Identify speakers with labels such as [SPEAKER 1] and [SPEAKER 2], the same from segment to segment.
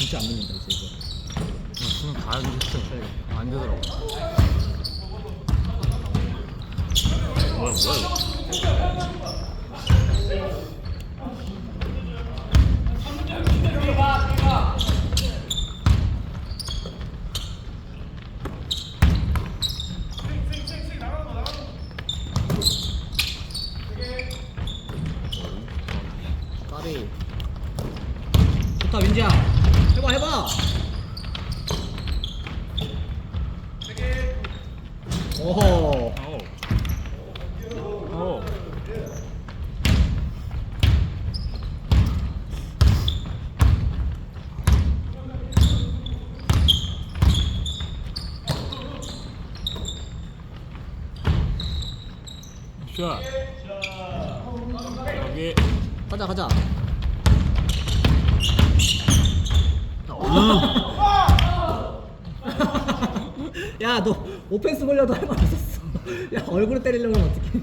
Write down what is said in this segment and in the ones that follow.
[SPEAKER 1] 진짜 안 믿는다 이제 이거.
[SPEAKER 2] 수능 가야지 했어. 안 되더라고. 뭐야 뭐야 이거.
[SPEAKER 1] 까비. 좋다 민지야. 해봐 해봐. 오호.
[SPEAKER 2] 어. 어. 샷. 여기.
[SPEAKER 1] 가자 가자. 야 너 오펜스 보려도 할 말 없었어. 야 얼굴에 때리려고 하면 어떡해.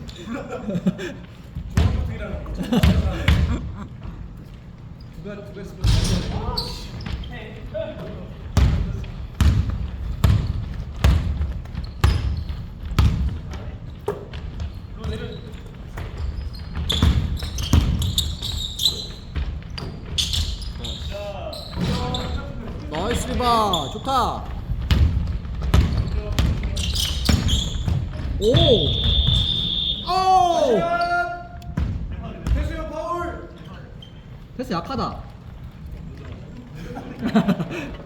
[SPEAKER 1] 나이스 리바 좋다. 오. 오.
[SPEAKER 3] 태수형 파울!
[SPEAKER 1] 패스 약하다.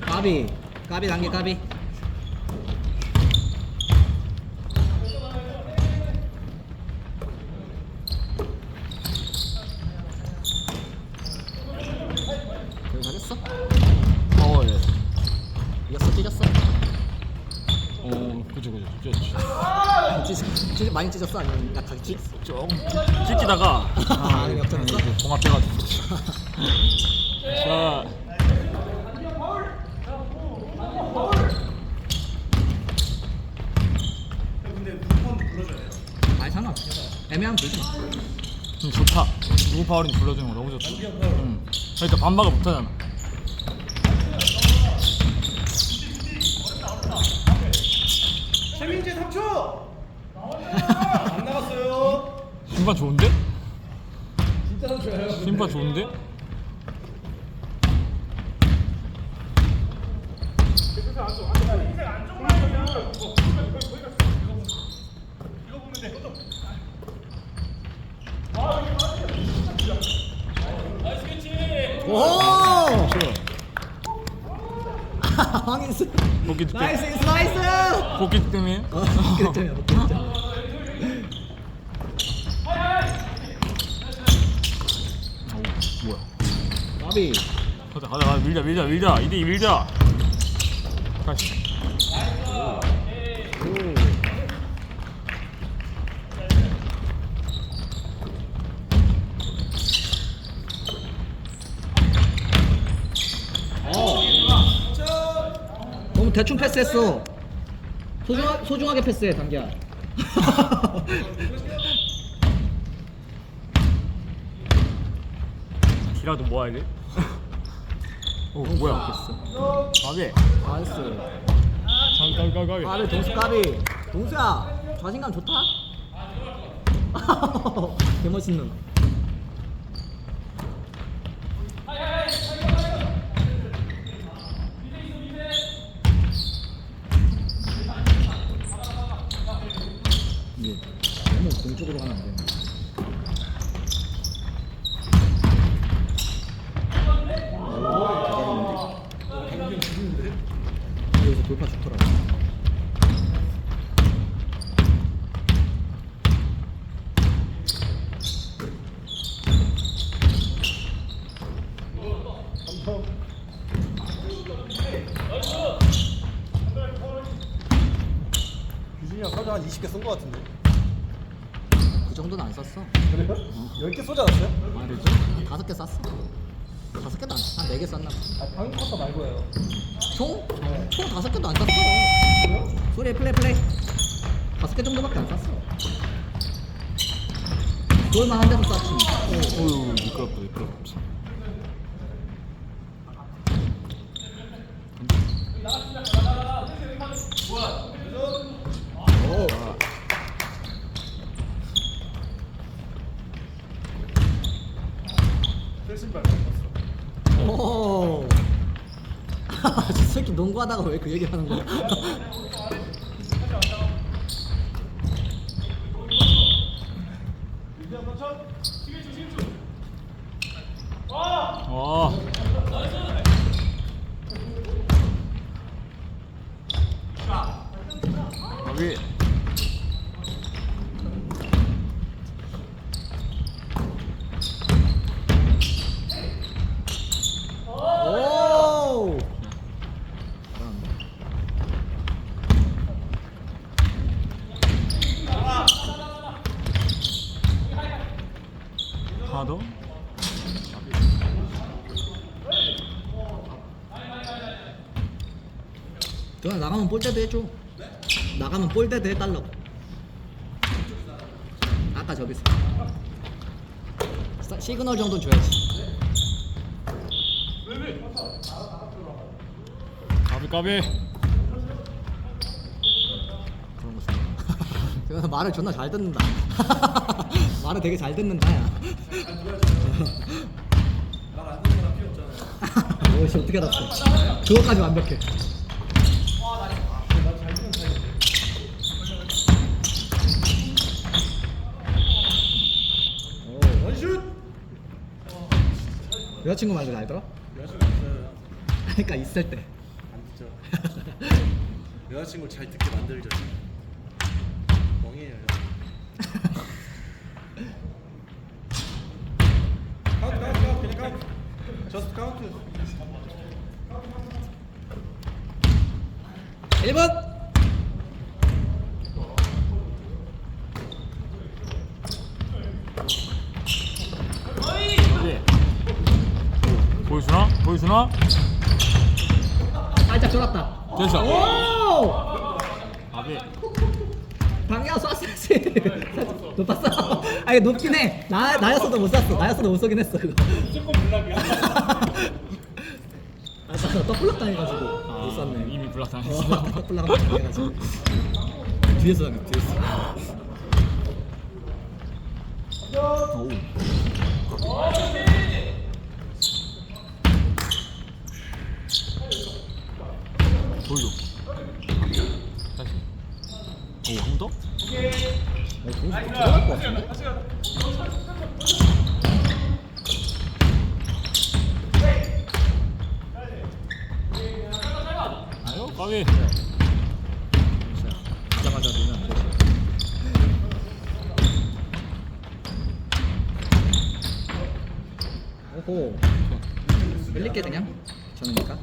[SPEAKER 1] 까비 까비 단계 까비 여기 가졌어?
[SPEAKER 2] 어 예.
[SPEAKER 1] 이겼어 찢었어
[SPEAKER 2] 어 그죠 그죠 찢었지.
[SPEAKER 1] 찢, 찢, 많이 찢었어 아니면 약하게 찢?
[SPEAKER 2] 조금 찢기다가
[SPEAKER 1] 아, 역전했어?
[SPEAKER 2] 이제 봉합해가지고. 자.
[SPEAKER 1] 아니 상관없어 애매하면 되지
[SPEAKER 2] 음, 좋다. 누구 파울인지 불러주는 거 너무 좋다. 응. 그러니까 반박을 못하잖아.
[SPEAKER 3] 최민재 3초! 안 나갔어요.
[SPEAKER 2] 신발 좋은데?
[SPEAKER 3] 진짜 3초예요.
[SPEAKER 2] 신발 좋은데?
[SPEAKER 1] 오! 황인수
[SPEAKER 2] 복귀 득점.
[SPEAKER 1] 나이스 나이스
[SPEAKER 2] 복귀 득점이.
[SPEAKER 1] 어 복귀점
[SPEAKER 2] 오, 뭐야?
[SPEAKER 1] 나비
[SPEAKER 2] 가자 가자 가자 밀자 밀자 밀자 이대 밀자. 다시.
[SPEAKER 1] 어. 너무 대충 패스했어 소중하, 소중하게 패스해 단기야
[SPEAKER 2] 기라도 모아야 돼. 오 뭐야? 가비.
[SPEAKER 1] 나이스
[SPEAKER 2] 가비 가비 가비 가비.
[SPEAKER 1] 동수 까비 동수야 자신감 좋다 개 멋있는 이게 너무 공쪽으로 가면 안여
[SPEAKER 3] 사자 한 20개 쓴 거 같은데.
[SPEAKER 1] 그 정도는 안 썼어.
[SPEAKER 3] 그래요? 어. 10개 쏘지 않았어요?
[SPEAKER 1] 아, 그랬지? 한 다섯 개 쐈어. 다섯 개도 안 쐈어. 한네 개 쐈나 봐.
[SPEAKER 3] 아, 방금 컸다 말고요.
[SPEAKER 1] 총?
[SPEAKER 3] 네.
[SPEAKER 1] 총 다섯 개도 안 쐈어.
[SPEAKER 3] 그래요?
[SPEAKER 1] 소리 플레이 플레이. 다섯 개 정도밖에 안 쐈어. 돌만 한 대도 쐈지.
[SPEAKER 2] 어, 어휴 미끄럽다 미끄럽다
[SPEAKER 3] 좋아. 새 신발 바꿨어.
[SPEAKER 1] 오. 아, 저 새끼 농구하다가 왜 그 얘기 하는 거야? 아,
[SPEAKER 2] 와. 파도?
[SPEAKER 1] 너 나가면 볼때도 해줘. 나가면 볼때도 해달라고. 아까 저기 있어 시그널 정도는 줘야지.
[SPEAKER 2] 까비 까비.
[SPEAKER 1] 그런 거 쓰는 거. 말을 존나 잘 듣는다. 말을 되게 잘 듣는다 야. 대체 어떻게 알았어? 그것까지 완벽해.
[SPEAKER 3] 원슛!
[SPEAKER 1] 여자친구 말도 알더라?
[SPEAKER 3] 여자친구 있어요.
[SPEAKER 1] 그러니까 있을 때.
[SPEAKER 3] 안 듣죠. 여자친구 잘 듣게 만들죠. 멍이에요. 카운트 카운트 카운트 그냥 카운트. 저스트 카운트.
[SPEAKER 1] 1번.
[SPEAKER 2] 보여주나? 보여주나?
[SPEAKER 1] 살짝 졸았다.
[SPEAKER 2] 됐어.
[SPEAKER 1] 오!
[SPEAKER 2] 아비.
[SPEAKER 1] 방향 쐈어야지 살짝 못 봤어. 아니 높긴 해. 나, 나였어도 못 쐈어. 나였어도 못 쏘긴 했어 그거.
[SPEAKER 3] 무조건 물락이야.
[SPEAKER 1] 아나 떠플렀다 해가지고. 못 샀네.
[SPEAKER 2] 아, 이미 블락 당했어.
[SPEAKER 1] 어, 블락 당해가지고 뒤에서 샀네. 뒤에서. 오.
[SPEAKER 2] 돌려. 다시. 오, 한 더?
[SPEAKER 1] 아, 동수 들어갈 것 같은데?
[SPEAKER 2] 네,
[SPEAKER 1] 자, 자마자 넣으면 안 되죠. 오호. 밀리게 그냥. 저니까.